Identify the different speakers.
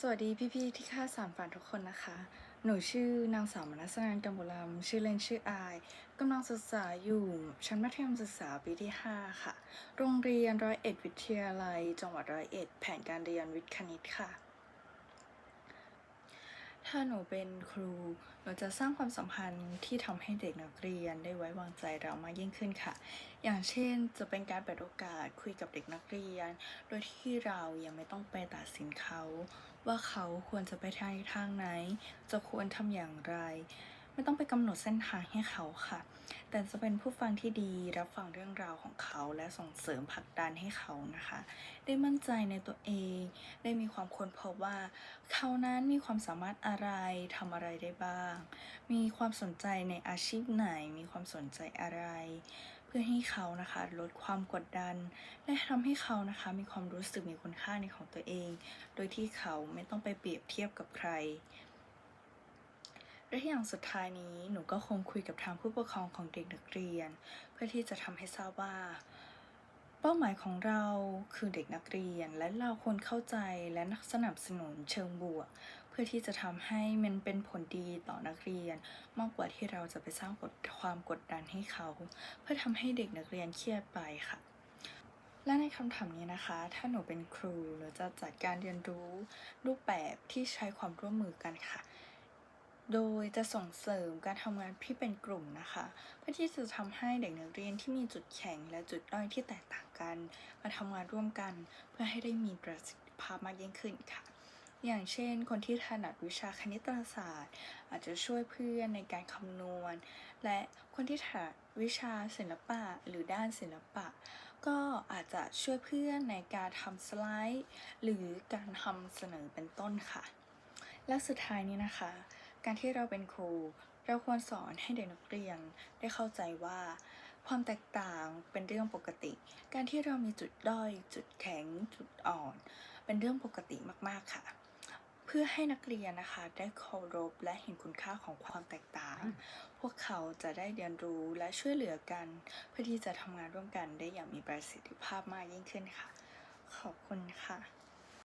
Speaker 1: สวัสดีพี่ๆที่ค่าสามฝันทุกคนนะคะ หนูชื่อนางสาวมนัสนันกำบุรำชื่อเล่นชื่ออายกำลังศึกษาอยู่ชั้นมัธยมศึกษาปีที่ 5 ค่ะ โรงเรียนร้อยเอ็ดวิทยาลัย จังหวัดร้อยเอ็ดแผนการเรียนวิทย์คณิตค่ะ ถ้าหนูเป็นครูหนูจะสร้างความสัมพันธ์ที่ทำให้เด็กนักเรียนได้ไว้วางใจเรามากยิ่งขึ้นค่ะ อย่างเช่นจะเป็นการเปิดโอกาสคุยกับเด็กนักเรียน โดยที่เรายังไม่ต้องไปตัดสินเขา ว่าเขาควรจะไปทางทางไหน จะควรทำอย่างไร ไม่ต้องไปกำหนดเส้นทางให้เขาค่ะ แต่จะเป็นผู้ฟังที่ดีรับฟังเรื่องราวของเขาและส่งเสริมผลักดันให้เขานะคะ ได้มั่นใจในตัวเอง ได้มีความค้นพบว่า เขานั้นมีความสามารถอะไรทำอะไรได้บ้าง มีความสนใจในอาชีพไหน มีความสนใจอะไร เพื่อให้เขานะคะลดความกดดัน และทำให้เขานะคะมีความรู้สึกมีคุณค่าในของตัวเอง โดยที่เขาไม่ต้องไปเปรียบเทียบกับใคร และอย่างสุดท้ายนี้หนูก็คงคุยกับทางผู้ปกครองของเด็กนักเรียน เพื่อที่จะทำให้ทราบว่า เป้าหมายของเราคือเด็กนักเรียน และเราควรเข้าใจและสนับสนุนเชิงบวก เพื่อที่จะทำให้มันเป็นผลดีต่อนักเรียน มากกว่าที่เราจะไปสร้างกดความกดดันให้เขา เพื่อทำให้เด็กนักเรียนเครียดไปค่ะและในคำถามนี้นะคะ ถ้าหนูเป็นครูหรือจะจัดการเรียนรู้รูปแบบที่ใช้ความร่วมมือกันค่ะ โดยจะส่งเสริมการทำงานที่เป็นกลุ่มนะคะ เพื่อที่จะทำให้เด็กนักเรียนที่มีจุดแข็งและจุดด้อยที่แตกต่างกัน มาทำงานร่วมกัน เพื่อให้ได้มีประสิทธิภาพมากยิ่งขึ้นค่ะ อย่างเช่น คนที่ถนัดวิชาคณิตศาสตร์ อาจจะช่วยเพื่อนในการคำนวณ และคนที่ถนัดวิชาศิลปะหรือด้านศิลปะ ก็อาจจะช่วยเพื่อนในการทำสไลด์ หรือการทำเสนอเป็นต้นค่ะ และสุดท้ายนี้นะคะ การที่เราเป็นครู เราควรสอนให้เด็กนักเรียนได้เข้าใจว่า ความแตกต่างเป็นเรื่องปกติ การที่เรามีจุดด้อย จุดแข็ง จุดอ่อน เป็นเรื่องปกติมากๆค่ะ เพื่อให้นักเรียนนะคะได้เคารพและเห็นคุณค่าของความแตกต่าง พวกเขาจะได้เรียนรู้และช่วยเหลือกัน เพื่อที่จะทำงานร่วมกันได้อย่างมีประสิทธิภาพมากยิ่งขึ้นค่ะ ขอบคุณค่ะ